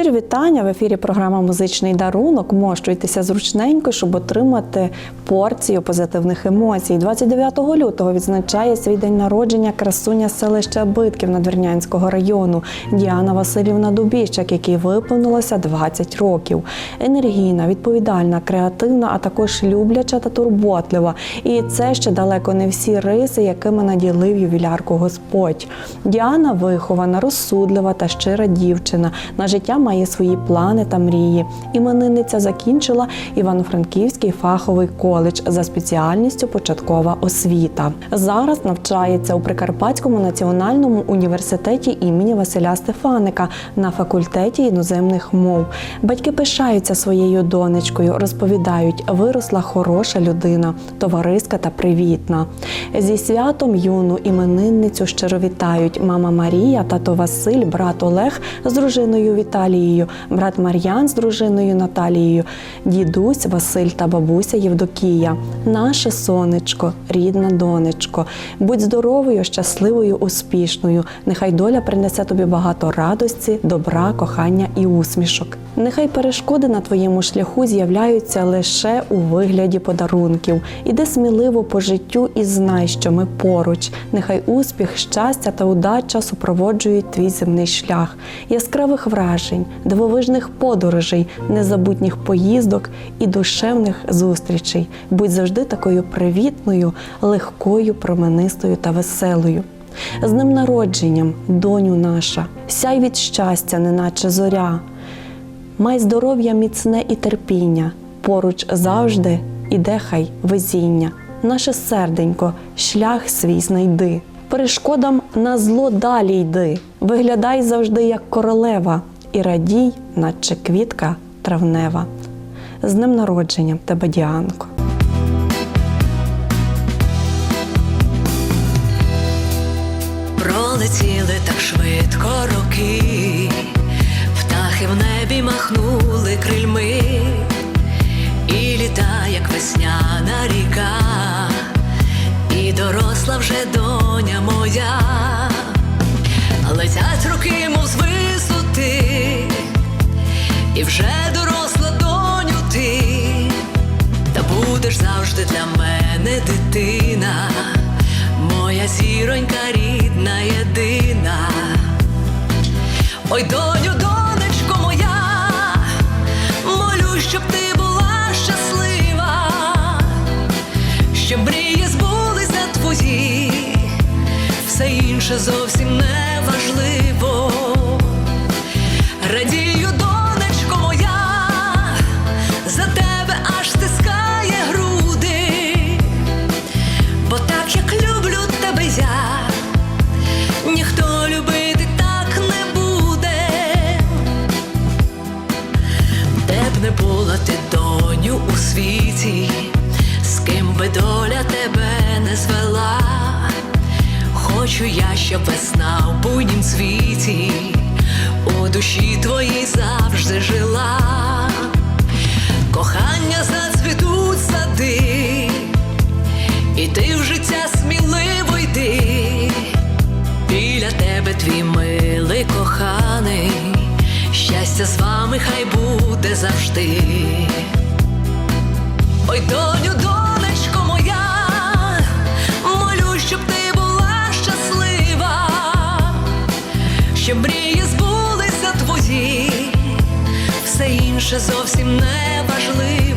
Щирі вітання в ефірі. Програма Музичний дарунок. Мощуйтеся зручненько, щоб отримати порцію позитивних емоцій. 29 лютого відзначає свій день народження красуня селища Битків Надвірнянського району Діана Васильівна Дубіщак, якій виповнилося 20 років. Енергійна, відповідальна, креативна, а також любляча та турботлива. І це ще далеко не всі риси, якими наділив ювілярку Господь. Діана вихована, розсудлива та щира дівчина. На життя має свої плани та мрії. Іменинниця закінчила Івано-Франківський фаховий коледж за спеціальністю початкова освіта. Зараз навчається у Прикарпатському національному університеті імені Василя Стефаника на факультеті іноземних мов. Батьки пишаються своєю донечкою, розповідають, виросла хороша людина, товариська та привітна. Зі святом юну іменинницю щиро вітають мама Марія, тато Василь, брат Олег з дружиною Віталією, брат Мар'ян з дружиною Наталією, дідусь Василь та бабуся Євдокія. Наше сонечко, рідна донечко. Будь здоровою, щасливою, успішною. Нехай доля принесе тобі багато радості, добра, кохання і усмішок. Нехай перешкоди на твоєму шляху з'являються лише у вигляді подарунків. Іди сміливо по життю і знай, що ми поруч. Нехай успіх, щастя та удача супроводжують твій земний шлях, яскравих вражень, дивовижних подорожей, незабутніх поїздок і душевних зустрічей. Будь завжди такою привітною, легкою, променистою та веселою. З ним народженням, доню наша, сяй від щастя, неначе зоря. Май здоров'я міцне і терпіння, поруч завжди іде хай везіння. Наше серденько, шлях свій знайди. Перешкодам на зло далі йди. Виглядай завжди як королева, і радій, наче квітка травнева. З днем народження тебе, Діанко. Пролетіли так швидко роки, птахи в небі махнули крильми, і літа, як весняна ріка, і доросла вже доня моя, летять роки, мов з висоти, і вже доросла доню ти, та будеш завжди для мене дитина, моя зіронька рідна єдина. Ой, доню, донечко інше зовсім не важливо. Радію, донечко моя, за тебе аж стискає груди, бо так як люблю тебе я, ніхто любити так не буде, де б не була ти доню у світі, Хочу я, щоб весна в буйнім світі у душі твоїй завжди жила. Кохання зацвітуть сади, і ти в життя сміливо йди. Біля тебе твій милий коханий, щастя з вами хай буде завжди. Ой, доню, донечко інше зовсім не важливо.